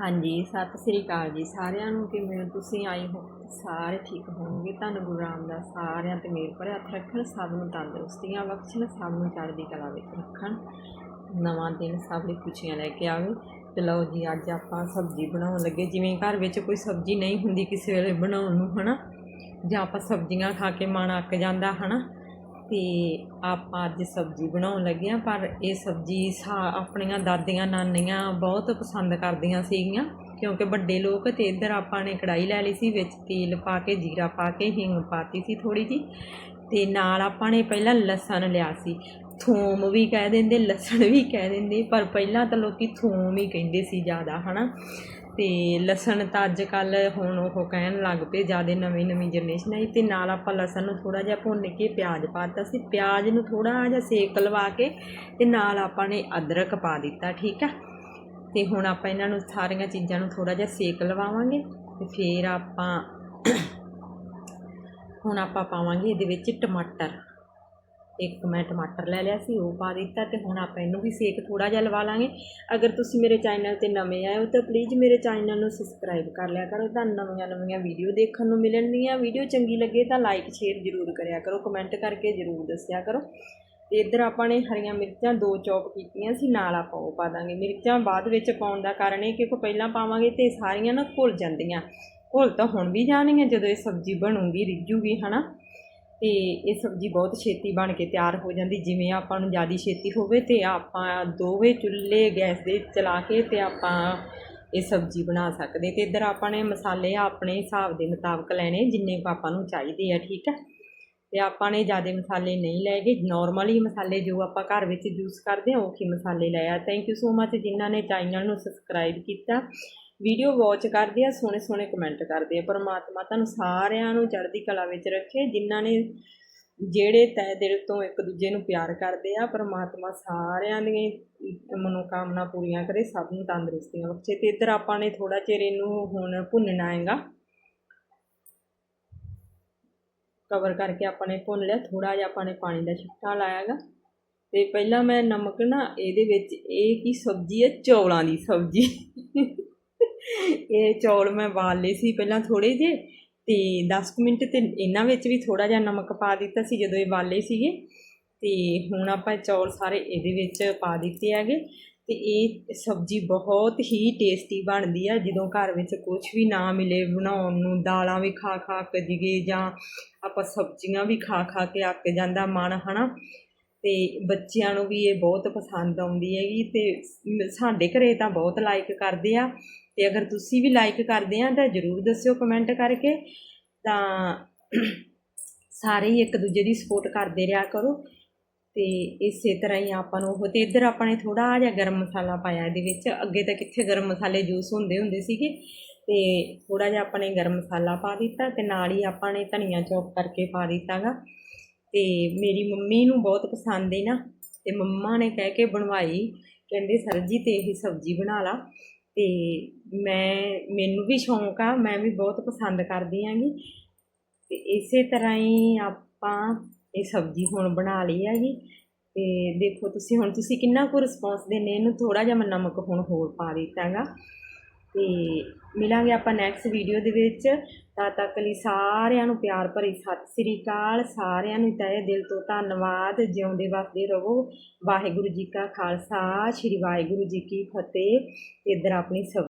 ਹਾਂਜੀ, ਸਤਿ ਸ੍ਰੀ ਅਕਾਲ ਜੀ ਸਾਰਿਆਂ ਨੂੰ, ਕਿਵੇਂ ਤੁਸੀਂ ਆਏ ਹੋ? ਸਾਰੇ ਠੀਕ ਹੋਣਗੇ। ਧੰਨ ਗੁਰੂ ਰਾਮਦਾਸ, ਸਾਰਿਆਂ ਤੇ ਮੇਰ ਭਰੇ ਹੱਥ ਰੱਖਣ, ਸਭ ਨੂੰ ਤੰਦਰੁਸਤੀਆਂ ਬਖਸ਼ਣ, ਸਭ ਨੂੰ ਚੜ੍ਹਦੀ ਕਲਾ ਵਿੱਚ ਰੱਖਣ। ਨਵਾਂ ਦਿਨ ਸਭ ਲਈ ਖੁਸ਼ੀਆਂ ਲੈ ਕੇ ਆਵੇ। ਤੇ ਲਓ ਜੀ, ਅੱਜ ਆਪਾਂ ਸਬਜ਼ੀ ਬਣਾਉਣ ਲੱਗੇ। ਜਿਵੇਂ ਘਰ ਵਿੱਚ ਕੋਈ ਸਬਜ਼ੀ ਨਹੀਂ ਹੁੰਦੀ ਕਿਸੇ ਵੇਲੇ ਬਣਾਉਣ ਨੂੰ, ਹਨਾ? ਜਾਂ ਆਪਾਂ ਸਬਜ਼ੀਆਂ ਖਾ ਕੇ ਮਨ ਅੱਕ ਜਾਂਦਾ, ਹਨਾ? ਤੇ ਆਪਾਂ ਅੱਜ ਸਬਜ਼ੀ ਬਣਾਉਣ ਲੱਗੇ ਹਾਂ, ਪਰ ਇਹ ਸਬਜ਼ੀ ਸਾ, ਆਪਣੀਆਂ ਦਾਦੀਆਂ ਨਾਨੀਆਂ ਬਹੁਤ ਪਸੰਦ ਕਰਦੀਆਂ ਸੀਗੀਆਂ, ਕਿਉਂਕਿ ਵੱਡੇ ਲੋਕ ਤੇ ਇੱਧਰ ਆਪਾਂ ਨੇ ਕੜਾਈ ਲੈ ਲਈ ਸੀ, ਵਿੱਚ ਤੇਲ ਪਾ ਕੇ, ਜੀਰਾ ਪਾ ਕੇ, ਹਿੰਗ ਪਾਤੀ ਸੀ ਥੋੜੀ ਜੀ ਤੇ ਨਾਲ ਆਪਾਂ ਨੇ ਪਹਿਲਾਂ ਲਸਣ ਲਿਆ ਸੀ। ਥੋਮ ਵੀ ਕਹਿ ਦਿੰਦੇ, ਲਸਣ ਵੀ ਕਹਿ ਦਿੰਦੇ, ਪਰ ਪਹਿਲਾਂ ਤਾਂ ਲੋਕੀ ਥੋਮ ਹੀ ਕਹਿੰਦੇ ਸੀ ਜ਼ਿਆਦਾ, ਹਨਾ? ਅਤੇ ਲਸਣ ਤਾਂ ਅੱਜ ਕੱਲ੍ਹ ਹੁਣ ਉਹ ਕਹਿਣ ਲੱਗ ਪਏ ਜ਼ਿਆਦਾ ਨਵੀਂ ਨਵੀਂ ਜਨਰੇਸ਼ਨ ਆਈ ਅਤੇ ਨਾਲ ਆਪਾਂ ਲਸਣ ਨੂੰ ਥੋੜ੍ਹਾ ਜਿਹਾ ਭੁੰਨ ਕੇ ਪਿਆਜ਼ ਪਾ ਦਿੱਤਾ ਸੀ। ਪਿਆਜ਼ ਨੂੰ ਥੋੜ੍ਹਾ ਜਿਹਾ ਸੇਕ ਲਵਾ ਕੇ ਅਤੇ ਨਾਲ ਆਪਾਂ ਨੇ ਅਦਰਕ ਪਾ ਦਿੱਤਾ, ਠੀਕ ਆ? ਅਤੇ ਹੁਣ ਆਪਾਂ ਇਹਨਾਂ ਨੂੰ ਸਾਰੀਆਂ ਚੀਜ਼ਾਂ ਨੂੰ ਥੋੜ੍ਹਾ ਜਿਹਾ ਸੇਕ ਲਵਾਵਾਂਗੇ ਅਤੇ ਫਿਰ ਆਪਾਂ ਹੁਣ ਆਪਾਂ ਪਾਵਾਂਗੇ ਇਹਦੇ ਵਿੱਚ ਟਮਾਟਰ। ਇੱਕ ਮੈਂ ਟਮਾਟਰ ਲੈ ਲਿਆ ਸੀ, ਉਹ ਪਾ ਦਿੱਤਾ ਤੇ ਹੁਣ ਆਪਾਂ ਇਹਨੂੰ ਵੀ ਸੇਕ ਥੋੜਾ ਜਿਹਾ ਲਵਾ ਲਾਂਗੇ। ਅਗਰ ਤੁਸੀਂ ਮੇਰੇ ਚੈਨਲ ਤੇ ਨਵੇਂ ਆਏ ਹੋ ਤਾਂ ਪਲੀਜ਼ ਮੇਰੇ ਚੈਨਲ ਨੂੰ ਸਬਸਕ੍ਰਾਈਬ ਕਰ ਲਿਆ ਕਰੋ ਤਾਂ ਨਵੀਆਂ ਨਵੀਆਂ ਵੀਡੀਓ ਦੇਖਣ ਨੂੰ ਮਿਲਣਗੀਆਂ। ਵੀਡੀਓ ਚੰਗੀ ਲੱਗੇ ਤਾਂ ਲਾਈਕ ਸ਼ੇਅਰ ਜ਼ਰੂਰ ਕਰਿਆ ਕਰੋ ਕਮੈਂਟ ਕਰਕੇ ਜ਼ਰੂਰ ਦੱਸਿਆ ਕਰੋ। ਤੇ ਇੱਧਰ ਆਪਾਂ ਨੇ ਹਰੀਆਂ ਮਿਰਚਾਂ ਦੋ ਚੌਪ ਕੀਤੀਆਂ ਸੀ, ਨਾਲ ਆਪਾਂ ਉਹ ਪਾ ਦਾਂਗੇ। ਮਿਰਚਾਂ ਬਾਅਦ ਵਿੱਚ ਪਾਉਣ ਦਾ ਕਾਰਨ ਇਹ ਕਿਉਂਕਿ ਪਹਿਲਾਂ ਪਾਵਾਂਗੇ ਤੇ ਸਾਰੀਆਂ ਨਾ ਘੁਲ ਜਾਂਦੀਆਂ। ਘੁਲ ਤਾਂ ਹੁਣ ਵੀ ਜਾਣਗੀਆਂ ਜਦੋਂ ਇਹ ਸਬਜ਼ੀ ਬਣੂਗੀ, ਰਿੱਝੂਗੀ, ਹਨਾ? ਤੇ ਇਹ ਸਬਜ਼ੀ ਬਹੁਤ ਛੇਤੀ ਬਣ ਕੇ ਤਿਆਰ ਹੋ ਜਾਂਦੀ, ਜਿਵੇਂ ਆਪਾਂ ਨੂੰ ਜ਼ਿਆਦਾ ਛੇਤੀ ਹੋਵੇ ਤੇ ਆਪਾਂ ਦੋਵੇਂ ਚੁੱਲ੍ਹੇ ਗੈਸ ਦੇ ਚਲਾ ਕੇ ਤੇ ਆਪਾਂ ਇਹ ਸਬਜ਼ੀ ਬਣਾ ਸਕਦੇ ਤੇ ਇੱਧਰ ਆਪਾਂ ਨੇ ਮਸਾਲੇ ਆਪਣੇ ਹਿਸਾਬ ਦੇ ਮੁਤਾਬਕ ਲੈਣੇ, ਜਿੰਨੇ ਕੁ ਆਪਾਂ ਨੂੰ ਚਾਹੀਦੇ ਆ, ਠੀਕ ਹੈ ਤੇ ਆਪਾਂ ਨੇ ਜ਼ਿਆਦਾ ਮਸਾਲੇ ਨਹੀਂ ਲਏ ਗੇ ਨਾਰਮਲੀ ਮਸਾਲੇ ਜੋ ਆਪਾਂ ਘਰ ਵਿੱਚ ਯੂਜ਼ ਕਰਦੇ ਹਾਂ ਉਹ ਹੀ ਮਸਾਲੇ ਲਏ ਆ। ਥੈਂਕ ਯੂ ਸੋ ਮਚ ਜਿਨ੍ਹਾਂ ਨੇ ਚੈਨਲ ਨੂੰ ਸਬਸਕ੍ਰਾਈਬ ਕੀਤਾ। ਵੀਡੀਓ ਵਾਚ ਕਰਦੇ ਆ, ਸੋਹਣੇ ਸੋਹਣੇ ਕਮੈਂਟ ਕਰਦੇ ਆ। ਪਰਮਾਤਮਾ ਤੁਹਾਨੂੰ ਸਾਰਿਆਂ ਨੂੰ ਚੜ੍ਹਦੀ ਕਲਾ ਵਿੱਚ ਰੱਖੇ, ਜਿਨ੍ਹਾਂ ਨੇ ਜਿਹੜੇ ਤਹਿ ਦਿਲ ਤੋਂ ਇੱਕ ਦੂਜੇ ਨੂੰ ਪਿਆਰ ਕਰਦੇ ਆ, ਪਰਮਾਤਮਾ ਸਾਰਿਆਂ ਦੀਆਂ ਮਨੋਕਾਮਨਾ ਪੂਰੀਆਂ ਕਰੇ, ਸਭ ਨੂੰ ਤੰਦਰੁਸਤੀਆਂ ਬਖਸ਼ੇ। ਤੇ ਇੱਧਰ ਆਪਾਂ ਨੇ ਥੋੜਾ ਚਿਰ ਇਹਨੂੰ ਹੁਣ ਭੁੰਨਣਾ ਹੈਗਾ। ਕਵਰ ਕਰਕੇ ਆਪਾਂ ਨੇ ਭੁੰਨ ਲਿਆ। ਥੋੜਾ ਜਿਹਾ ਆਪਾਂ ਨੇ ਪਾਣੀ ਦਾ ਛਿੱਟਾ ਲਾਇਆਗਾ ਤੇ ਪਹਿਲਾਂ ਮੈਂ ਨਮਕ ਨਾ ਇਹਦੇ ਵਿੱਚ ਇਹ ਕੀ ਸਬਜ਼ੀ ਹੈ? ਚੌਲਾਂ ਦੀ ਸਬਜ਼ੀ। ਇਹ ਚੌਲ ਮੈਂ ਵਾਲ ਲਏ ਸੀ ਪਹਿਲਾਂ ਥੋੜੇ ਜਿਹੇ ਤੇ 10 ਮਿੰਟ ਤੇ ਇਹਨਾਂ ਵਿੱਚ ਵੀ ਥੋੜਾ ਜਿਹਾ ਨਮਕ ਪਾ ਦਿੱਤਾ ਸੀ ਜਦੋਂ ਇਹ ਬਾਲੇ ਸੀਗੇ। ਤੇ ਹੁਣ ਆਪਾਂ ਚੌਲ ਸਾਰੇ ਇਹਦੇ ਵਿੱਚ ਪਾ ਦਿੱਤੇ ਹੈਗੇ ਤੇ ਇਹ ਸਬਜ਼ੀ ਬਹੁਤ ਹੀ ਟੇਸਟੀ ਬਣਦੀ ਆ। ਜਦੋਂ ਘਰ ਵਿੱਚ ਕੁਝ ਵੀ ਨਾ ਮਿਲੇ ਬਣਾਉਣ ਨੂੰ, ਦਾਲਾਂ ਵੀ ਖਾ ਖਾ ਕੇ ਜਿਗੇ ਜਾਂ ਆਪਾਂ ਸਬਜ਼ੀਆਂ ਵੀ ਖਾ ਖਾ ਕੇ ਅੱਕ ਜਾਂਦਾ ਮਨ, ਹਨਾ? ਅਤੇ ਬੱਚਿਆਂ ਨੂੰ ਵੀ ਇਹ ਬਹੁਤ ਪਸੰਦ ਆਉਂਦੀ ਹੈਗੀ ਅਤੇ ਸਾਡੇ ਘਰੇ ਤਾਂ ਬਹੁਤ ਲਾਈਕ ਕਰਦੇ ਆ। ਅਤੇ ਅਗਰ ਤੁਸੀਂ ਵੀ ਲਾਈਕ ਕਰਦੇ ਆ ਤਾਂ ਜਰੂਰ ਦੱਸਿਓ ਕਮੈਂਟ ਕਰਕੇ। ਤਾਂ ਸਾਰੇ ਹੀ ਇੱਕ ਦੂਜੇ ਦੀ ਸਪੋਰਟ ਕਰਦੇ ਰਿਹਾ ਕਰੋ। ਤੇ ਇਸੇ ਤਰ੍ਹਾਂ ਹੀ ਆਪਾਂ ਨੂੰ ਉਹ ਤੇ ਇੱਧਰ ਆਪਾਂ ਨੇ ਥੋੜਾ ਜਿਹਾ ਗਰਮ ਮਸਾਲਾ ਪਾਇਆ ਇਹਦੇ ਵਿੱਚ। ਅੱਗੇ ਤਾਂ ਕਿੱਥੇ ਗਰਮ ਮਸਾਲੇ ਜੂਸ ਹੁੰਦੇ ਹੁੰਦੇ ਸੀਗੇ। ਤੇ ਥੋੜਾ ਜਿਹਾ ਆਪਾਂ ਨੇ ਗਰਮ ਮਸਾਲਾ ਪਾ ਦਿੱਤਾ ਤੇ ਨਾਲ ਹੀ ਆਪਾਂ ਨੇ ਧਨੀਆ ਚੌਪ ਕਰਕੇ ਪਾ ਦਿੱਤਾਗਾ। ਤੇ ਮੇਰੀ ਮੰਮੀ ਨੂੰ ਬਹੁਤ ਪਸੰਦ ਹੈ ਨਾ, ਤੇ ਮੰਮਾ ਨੇ ਕਹਿ ਕੇ ਬਣਵਾਈ, ਕਹਿੰਦੇ ਸਰ ਜੀ ਤੇ ਇਹ ਸਬਜ਼ੀ ਬਣਾ ਲਾ। ਤੇ ਮੈਂ, ਮੈਨੂੰ ਵੀ ਸ਼ੌਂਕ ਆ, ਮੈਂ ਵੀ ਬਹੁਤ ਪਸੰਦ ਕਰਦੀ ਆਂਗੀ। ਤੇ ਇਸੇ ਤਰ੍ਹਾਂ ਹੀ ਆਪਾਂ ਇਹ ਸਬਜ਼ੀ ਹੁਣ ਬਣਾ ਲਈ ਹੈਗੀ। ਤੇ ਦੇਖੋ ਤੁਸੀਂ ਹੁਣ, ਤੁਸੀਂ ਕਿੰਨਾ ਕੁ ਰਿਸਪੌਂਸ ਦਿੰਦੇ, ਇਹਨੂੰ ਥੋੜਾ ਜਿਹਾ ਮੈਂ ਨਮਕ ਹੁਣ ਹੋਰ ਪਾ ਦਿੱਤਾਗਾ ਤੇ ਮਿਲਾਂਗੇ ਆਪਾਂ ਨੈਕਸਟ ਵੀਡੀਓ ਦੇ ਵਿੱਚ। ਤਦ ਤੱਕ ਲਈ ਸਾਰਿਆਂ ਨੂੰ ਪਿਆਰ ਭਰੀ ਸਤਿ ਸ੍ਰੀ ਅਕਾਲ। ਸਾਰਿਆਂ ਨੂੰ ਤਹਿ ਦਿਲ ਤੋਂ ਧੰਨਵਾਦ। ਜਿਉਂਦੇ ਵਸਦੇ ਰਹੋ। ਵਾਹਿਗੁਰੂ ਜੀ ਕਾ ਖਾਲਸਾ, ਸ੍ਰੀ ਵਾਹਿਗੁਰੂ ਜੀ ਕੀ ਫਤਿਹ। ਇੱਧਰ ਆਪਣੀ ਸਬ